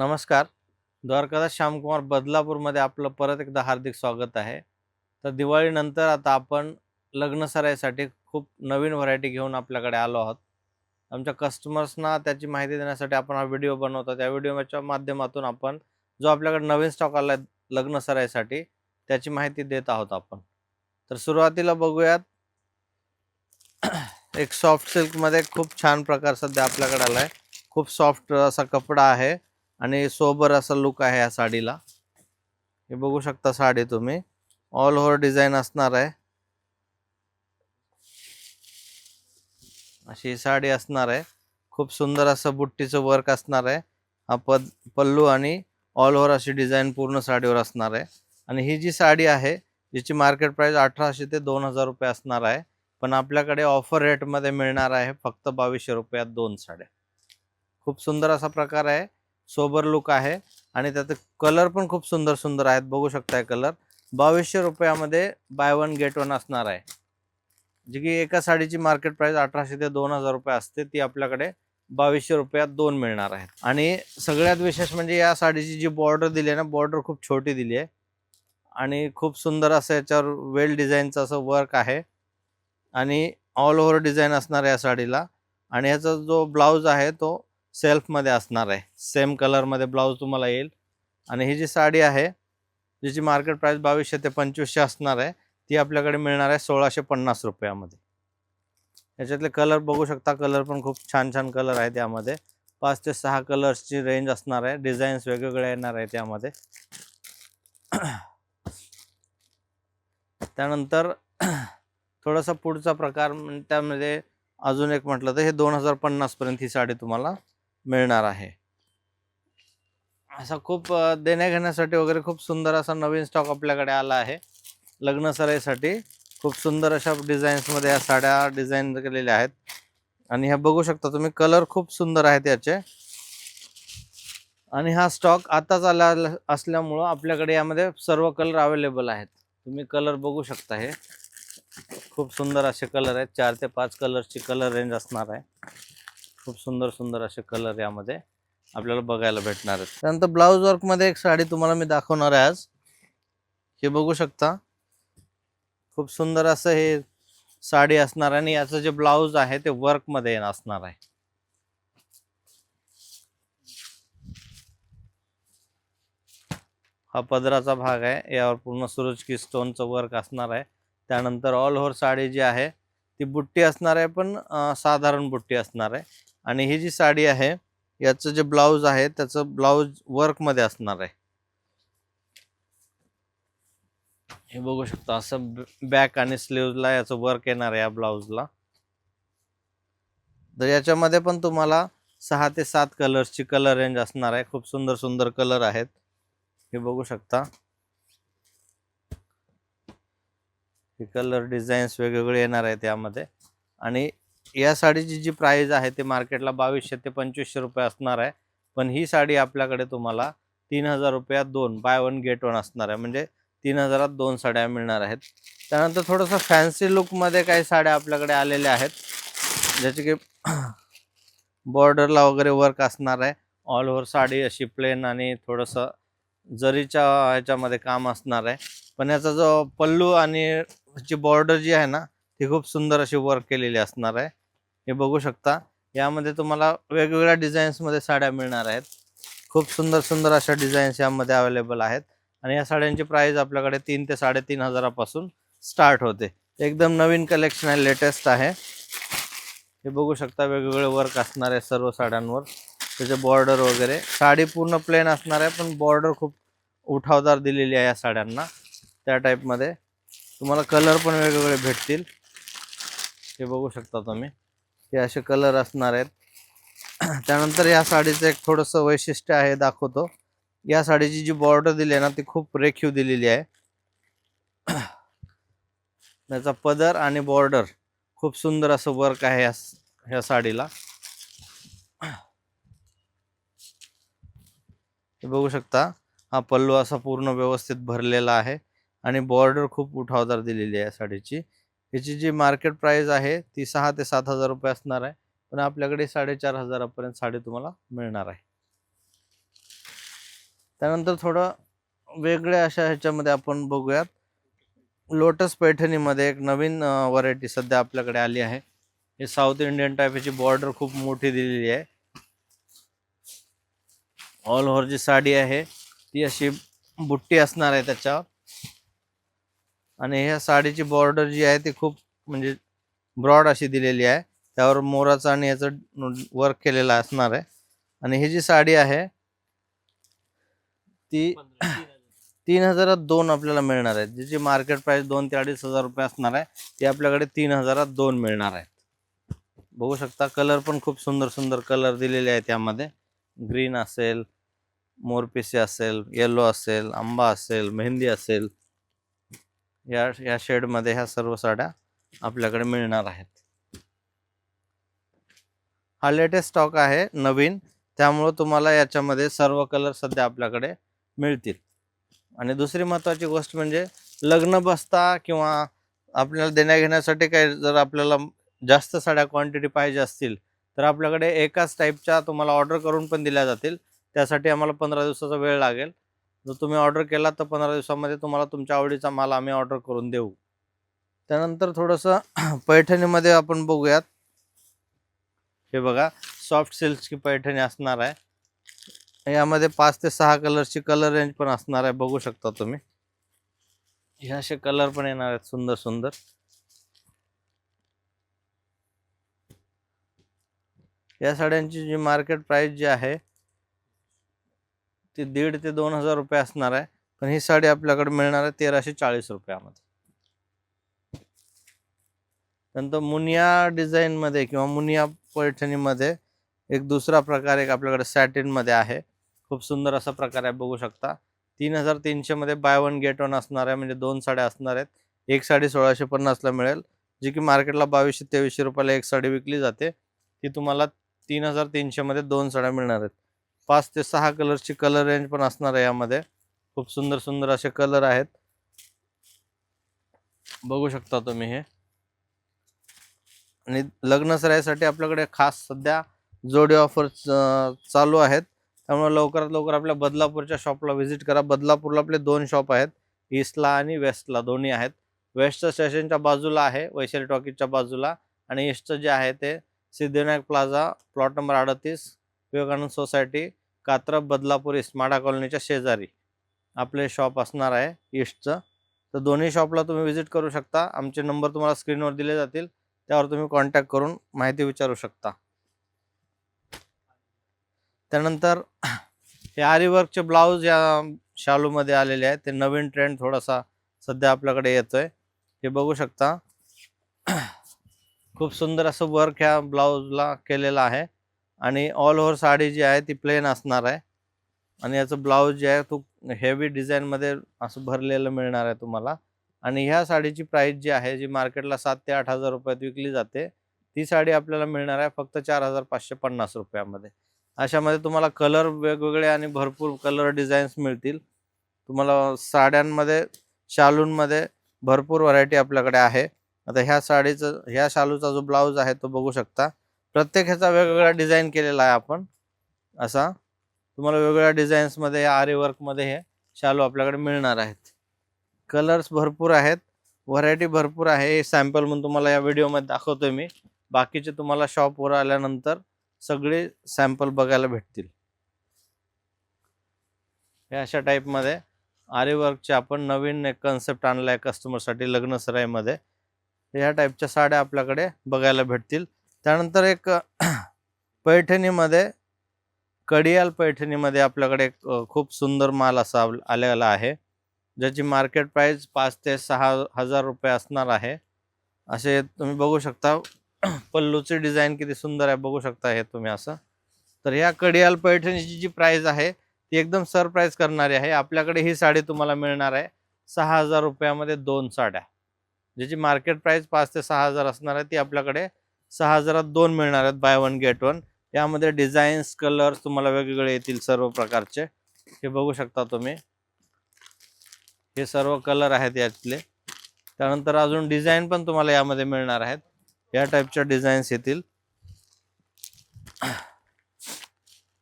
नमस्कार. द्वारकादास श्यामकुमार बदलापूरमध्ये आपलं परत एकदा हार्दिक स्वागत आहे. तर दिवाळीनंतर आता आपण लग्नसराईसाठी खूप नवीन व्हरायटी घेऊन आपल्याकडे आलो आहोत. आमच्या कस्टमर्सना त्याची माहिती देण्यासाठी आपण हा व्हिडिओ बनवतो. त्या व्हिडिओच्या माध्यमातून आपण जो आपल्याकडे नवीन स्टॉक आला आहे लग्नसराईसाठी त्याची माहिती देत आहोत आपण. तर सुरुवातीला बघूयात. एक सॉफ्ट सिल्कमध्ये खूप छान प्रकार सध्या आपल्याकडे आला आहे खूप सॉफ्ट असा कपडा आहे. आणि सोबर असा लुक आहे या साडीला. हे बघू शकता साडी तुम्ही. ऑल ओव्हर डिझाईन असणार आहे. अशी साडी असणार आहे. खूप सुंदर असं बुट्टीचं वर्क असणार आहे. हा पद पल्लू आणि ऑल ओव्हर अशी डिझाईन पूर्ण साडीवर असणार आहे. आणि ही जी साडी आहे जिची मार्केट प्राईस अठराशे ते दोन हजार रुपये असणार आहे. पण आपल्याकडे ऑफर रेटमध्ये मिळणार आहे फक्त बावीसशे रुपयात दोन साड्या. खूप सुंदर असा प्रकार आहे. सोबर लुक आहे. आणि त्यात कलर पण खूप सुंदर सुंदर आहेत. बघू शकताय कलर. बावीसशे रुपयामध्ये बाय वन गेट वन असणार आहे. जी की एका साडीची मार्केट प्राइस अठराशे ते दोन हजार रुपये असते ती आपल्याकडे बावीसशे रुपयात दोन मिळणार आहेत आणि सगळ्यात विशेष म्हणजे या साडीची जी बॉर्डर दिली आहे ना बॉर्डर खूप छोटी दिली आहे. आणि खूप सुंदर असं याच्यावर वेल डिझाईनचं असं वर्क आहे. आणि ऑल ओव्हर डिझाईन असणार या साडीला. आणि ह्याचा जो ब्लाऊज आहे तो सेल्फमध्ये असणार आहे. सेम कलरमध्ये ब्लाऊज तुम्हाला येईल. आणि ही जी साडी आहे जिची मार्केट प्राईस बावीसशे ते पंचवीसशे असणार आहे ती आपल्याकडे मिळणार आहे सोळाशे पन्नास रुपयामध्ये. याच्यातले कलर बघू शकता कलर पण खूप छान छान कलर आहेत यामध्ये. पाच ते सहा कलर्सची रेंज असणार आहे. डिझाईन्स वेगवेगळे येणार आहेत यामध्ये. त्यानंतर थोडासा पुढचा प्रकार त्यामध्ये अजून एक म्हटलं तर हे दोन हजार पन्नासपर्यंत ही साडी तुम्हाला मिळणार आहे. असा खूप देण्याघेण्यासाठी वगैरे खूप सुंदर असा नवीन स्टॉक आपल्याकडे आला आहे. लग्न सराईसाठी खूप सुंदर अशा डिझाईन्समध्ये या साड्या डिझाईन केलेल्या आहेत. आणि ह्या बघू शकता तुम्ही कलर खूप सुंदर आहेत याचे. आणि हा स्टॉक आताच आला असल्यामुळं आपल्याकडे यामध्ये सर्व कलर अवेलेबल आहेत. तुम्ही कलर बघू शकता हे. खूप सुंदर असे कलर आहेत. चार ते पाच कलरची कलर रेंज असणार आहे. खूप सुंदर सुंदर असे कलर यामध्ये आपल्याला बघायला भेटणार आहेत. त्यानंतर ब्लाऊज वर्कमध्ये एक साडी तुम्हाला मी दाखवणार आहे आज. हे बघू शकता. खूप सुंदर असं हे साडी असणार आहे आणि याचं जे ब्लाऊज आहे ते वर्कमध्ये असणार आहे. हा पदराचा भाग आहे. यावर पूर्ण सूरजकी स्टोनचं वर्क असणार आहे. त्यानंतर ऑल ओव्हर साडी जी आहे ती बुट्टी असणार आहे पण साधारण बुट्टी असणार आहे. आणि ही जी साडी आहे याचं जे ब्लाऊज आहे त्याचं ब्लाऊज वर्कमध्ये असणार आहे. हे बघू शकता असं बॅक आणि स्लीवला याचं वर्क येणार आहे या ब्लाऊजला. तर याच्यामध्ये पण तुम्हाला सहा ते सात कलर्सची कलर रेंज असणार आहे. खूप सुंदर सुंदर कलर आहेत. हे बघू शकता. हे कलर डिझाईन्स वेगवेगळे येणार आहेत यामध्ये. आणि या साडीची जी प्राईज आहे ते मार्केटला बावीसशे ते पंचवीसशे रुपये असणार आहे. पण ही साडी आपल्याकडे तुम्हाला तीन हजार रुपयात दोन बाय वन गेट वन असणार आहे. म्हणजे तीन हजारात दोन साड्या मिळणार आहेत. त्यानंतर थोडंसं फॅन्सी लुकमध्ये काही साड्या आपल्याकडे आलेल्या आहेत. ज्याचे की बॉर्डरला वगैरे वर्क असणार आहे. ऑल ओव्हर साडी अशी प्लेन आणि थोडंसं जरीच्या ह्याच्यामध्ये काम असणार आहे. पण याचा जो पल्लू आणि जी बॉर्डर जी आहे ना ही खूप सुंदर अशी वर्क केलेली असणार आहे. हे बघू शकता. यामध्ये तुम्हाला वेगवेगळ्या डिझाईन्समध्ये साड्या मिळणार आहेत. खूप सुंदर सुंदर अशा डिझाईन्स यामध्ये अवेलेबल आहेत. आणि या साड्यांची प्राइस आपल्याकडे तीन ते साडेतीन हजारापासून स्टार्ट होते. एकदम नवीन कलेक्शन आहे लेटेस्ट आहे. हे बघू शकता वेगवेगळे वर्क असणार आहे सर्व साड्यांवर. त्याचे बॉर्डर वगैरे. साडी पूर्ण प्लेन असणार आहे पण बॉर्डर खूप उठावदार दिलेली आहे या साड्यांना. त्या टाईपमध्ये तुम्हाला कलर पण वेगवेगळे भेटतील. हे बघू शकता तुम्ही. हे असे कलर असणार आहेत. त्यानंतर या साडीचं एक थोडंसं वैशिष्ट्य आहे दाखवतो. या साडीची जी बॉर्डर दिली आहे ना ती खूप रेखीव दिलेली आहे. त्याचा पदर आणि बॉर्डर खूप सुंदर असं वर्क आहे या ह्या साडीला. बघू शकता हा पल्लू असा पूर्ण व्यवस्थित भरलेला आहे आणि बॉर्डर खूप उठावदार दिलेली आहे साडीची. याची जी मार्केट प्राईज आहे ती सहा ते सात हजार रुपये असणार आहे. पण आपल्याकडे साडेचार हजारापर्यंत साडी तुम्हाला मिळणार आहे. त्यानंतर थोडं वेगळ्या अशा ह्याच्यामध्ये आपण बघूयात. लोटस पैठणीमध्ये एक नवीन व्हरायटी सध्या आपल्याकडे आली आहे. हे साऊथ इंडियन टाईप याची बॉर्डर खूप मोठी दिलेली आहे. ऑल ओव्हर जी साडी आहे ती अशी बुट्टी असणार आहे त्याच्यावर. आणि ह्या साडीची बॉर्डर जी आहे ती खूप म्हणजे ब्रॉड अशी दिलेली आहे. त्यावर मोराचं आणि याचं वर्क केलेलं असणार आहे. आणि ही जी साडी आहे ती तीन हजारात दोन आपल्याला मिळणार आहेत. ज्याची मार्केट प्राइस दोन ते अडीच हजार रुपये असणार आहे ती आपल्याकडे तीन हजारात दोन मिळणार आहेत. बघू शकता कलर पण खूप सुंदर सुंदर कलर दिलेले आहेत यामध्ये. ग्रीन असेल मोरपिसी असेल येलो असेल आंबा असेल मेहंदी असेल. या या शेडमध्ये ह्या सर्व साड्या आपल्याकडे मिळणार आहेत. हा लेटेस्ट स्टॉक आहे नवीन. त्यामुळं तुम्हाला याच्यामध्ये सर्व कलर सध्या आपल्याकडे मिळतील. आणि दुसरी महत्त्वाची गोष्ट म्हणजे लग्न बसता किंवा आपल्याला देण्याघेण्यासाठी काही जर आपल्याला जास्त साड्या क्वांटिटी पाहिजे असतील तर आपल्याकडे एकाच टाईपच्या तुम्हाला ऑर्डर करून पण दिल्या जातील. त्यासाठी आम्हाला पंधरा दिवसाचा वेळ लागेल. जर तुम्ही ऑर्डर केला तर पंधरा दिवसामध्ये तुम्हाला तुमच्या आवडीचा माल आम्ही ऑर्डर करून देऊ. त्यानंतर थोडंसं पैठणीमध्ये आपण बघूयात. हे बघा सॉफ्ट सिल्कची पैठणी असणार आहे. यामध्ये पाच ते सहा कलरची कलर रेंज पण असणार आहे बघू शकता तुम्ही. हे असे कलर पण येणार आहेत सुंदर सुंदर. या साड्यांची जी मार्केट प्राइस जी आहे ती दीड ते दोन हजार रुपये असणार आहे. पण ही साडी आपल्याकडे मिळणार आहे तेराशे चाळीस रुपयामध्ये. नंतर मुनिया डिझाईनमध्ये किंवा मुनिया पैठणीमध्ये एक दुसरा प्रकार एक आपल्याकडे सॅटिनमध्ये आहे. खूप सुंदर असा प्रकार आहे बघू शकता. तीन हजार तीनशेमध्ये बाय वन गेट वन असणार आहे. म्हणजे दोन साड्या असणार आहेत. एक साडी सोळाशे पन्नासला मिळेल. जी की मार्केटला बावीसशे तेवीसशे रुपयाला एक साडी विकली जाते. ती तुम्हाला तीन हजार तीनशेमध्ये दोन साड्या मिळणार आहेत. पाच ते सहा कलरची कलर रेंज पण असणार आहे यामध्ये. खूप सुंदर सुंदर असे कलर आहेत. बघू शकता तुम्ही हे. आणि लग्नसराईसाठी आपल्याकडे खास सध्या जोडी ऑफर चालू आहेत. त्यामुळे लवकरात लवकर आपल्या बदलापूरच्या शॉपला व्हिजिट करा. बदलापूरला आपले दोन शॉप आहेत. ईस्टला आणि वेस्टला दोन्ही आहेत. वेस्टचं स्टेशनच्या बाजूला आहे वैशाली टॉकीजच्या बाजूला. आणि ईस्टचं जे आहे ते सिद्धिविनायक प्लाझा प्लॉट नंबर अडतीस विवेकानंद सोसायटी कात्रप बदलापूर इस्माडा कॉलनीच्या शेजारी आपले शॉप असणार आहे ईस्टचं तर दोन्ही शॉपला तुम्ही व्हिजिट करू शकता. आमचे नंबर तुम्हाला स्क्रीनवर दिले जातील. त्यावर तुम्ही कॉन्टॅक्ट करून माहिती विचारू शकता. त्यानंतर हे आरीवर्कचे ब्लाऊज या शालूमध्ये आलेले आहेत. ते नवीन ट्रेंड थोडासा सध्या आपल्याकडे येतोय. हे बघू शकता. खूप सुंदर असं वर्क ह्या ब्लाऊजला केलेलं आहे. आणि ऑल ओव्हर साडी जी आहे ती प्लेन असणार आहे. आणि याचं ब्लाऊज जे आहे तो हेवी डिझाईनमध्ये असं भरलेलं मिळणार आहे तुम्हाला. आणि ह्या साडीची प्राइस जी आहे जी मार्केटला सात ते आठ हजार रुपयात विकली जाते ती साडी आपल्याला मिळणार आहे फक्त चार हजार पाचशे पन्नास रुपयामध्ये. अशामध्ये तुम्हाला कलर वेगवेगळे आणि भरपूर कलर डिझाईन्स मिळतील. तुम्हाला साड्यांमध्ये शालूंमध्ये भरपूर व्हरायटी आपल्याकडे आहे. आता ह्या साडीचं ह्या शालूचा जो ब्लाऊज आहे तो बघू शकता. प्रत्येक ह्याचा वेगवेगळा डिझाईन केलेला आहे आपण. असा तुम्हाला वेगवेगळ्या डिझाईन्समध्ये या वर्कमध्ये हे शालू आपल्याकडे मिळणार आहेत. कलर्स भरपूर आहेत. व्हरायटी भरपूर आहे. हे सॅम्पल म्हणून तुम्हाला या व्हिडिओमध्ये दाखवतोय मी. बाकीचे तुम्हाला शॉपवर आल्यानंतर सगळे सॅम्पल बघायला भेटतील. हे अशा टाईपमध्ये आरे वर्कचे आपण नवीन एक कन्सेप्ट आणला आहे कस्टमरसाठी लग्नसराईमध्ये. ह्या टाईपच्या साड्या आपल्याकडे बघायला भेटतील. त्यानंतर एक पैठणीमध्ये कडियाल पैठणीमध्ये आपल्याकडे एक खूप सुंदर माल असा आलेला आहे. ज्याची मार्केट प्राईज पाच ते सहा हजार रुपये असणार आहे. असे तुम्ही बघू शकता. पल्लूची डिझाईन किती सुंदर आहे बघू शकता हे तुम्ही असं. तर ह्या कडियाल पैठणीची जी प्राईज आहे ती एकदम सरप्राईज करणारी आहे. आपल्याकडे ही साडी तुम्हाला मिळणार आहे. सहा हजार रुपयामध्ये दोन साड्या. ज्याची मार्केट प्राईज पाच ते सहा हजार असणार आहे ती आपल्याकडे सहा हजारात दोन मिळणार आहेत बाय वन गेट वन यामध्ये डिझाईन्स कलर्स तुम्हाला वेगवेगळे येतील सर्व प्रकारचे. हे बघू शकता तुम्ही. हे सर्व कलर आहेत यातले. त्यानंतर अजून डिझाईन पण तुम्हाला यामध्ये मिळणार आहेत. या टाईपच्या डिझाईन्स येतील.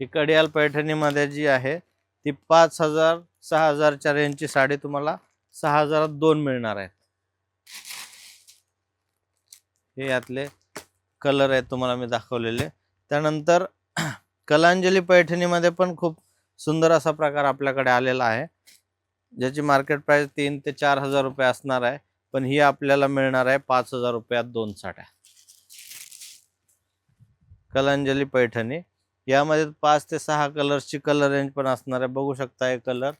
ही कडियाल पैठणीमध्ये जी आहे ती पाच हजार सहा हजारच्या रेंजची साडी तुम्हाला सहा हजारात दोन मिळणार आहेत. हे यातले कलर आहेत तुम्हाला मी दाखवलेले. त्यानंतर कलांजली पैठणीमध्ये पण खूप सुंदर असा प्रकार आपल्याकडे आलेला आहे. ज्याची मार्केट प्राईस तीन ते चार हजार रुपये असणार आहे पण ही आपल्याला मिळणार आहे पाच हजार रुपयात दोन साड्या. कलांजली पैठणी. यामध्ये पाच ते सहा कलर्सची कलर रेंज पण असणार आहे. बघू शकता हे कलर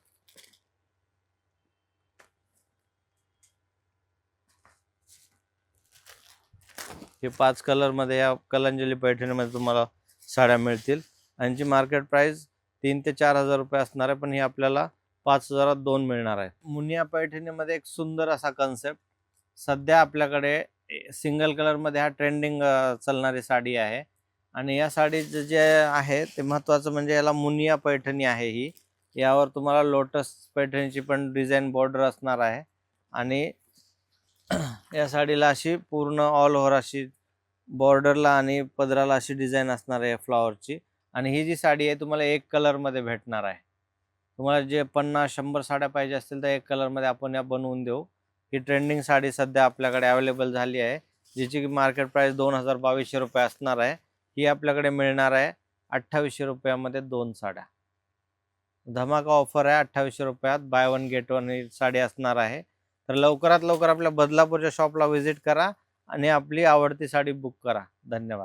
हे पाच कलरमध्ये या कलांजली पैठणीमध्ये तुम्हाला साड्या मिळतील. यांची मार्केट प्राईस तीन ते चार हजार रुपये असणार आहे पण ही आपल्याला पाच हजारात दोन मिळणार आहे. मुनिया पैठणीमध्ये एक सुंदर असा कन्सेप्ट सध्या आपल्याकडे सिंगल कलरमध्ये हा ट्रेंडिंग चालणारी साडी आहे. आणि या साडीचं जे आहे ते महत्त्वाचं म्हणजे याला मुनिया पैठणी आहे ही. यावर तुम्हाला लोटस पैठणीची पण डिझाईन बॉर्डर असणार आहे. आणि या साडीला अशी पूर्ण ऑल ओव्हर अशी बॉर्डरला आणि पदराला अशी डिझाईन असणार आहे फ्लॉवरची. आणि ही जी साडी आहे तुम्हाला एक कलरमध्ये भेटणार आहे. तुम्हाला जे पन्नास शंभर साड्या पाहिजे असतील तर एक कलरमध्ये आपण या बनवून देऊ. ही ट्रेंडिंग साडी सध्या आपल्याकडे अवेलेबल झाली आहे जिची की मार्केट प्राईस दोन हजार बावीसशे रुपये असणार आहे. ही आपल्याकडे मिळणार आहे अठ्ठावीसशे रुपयामध्ये दोन साड्या. धमाका ऑफर आहे अठ्ठावीसशे रुपयात बाय वन गेट वन ही साडी असणार आहे. तर लवकरात लवकर आपल्या बदलापूरच्या शॉपला व्हिजिट करा. आणि आपली आवडती साडी बुक करा. धन्यवाद.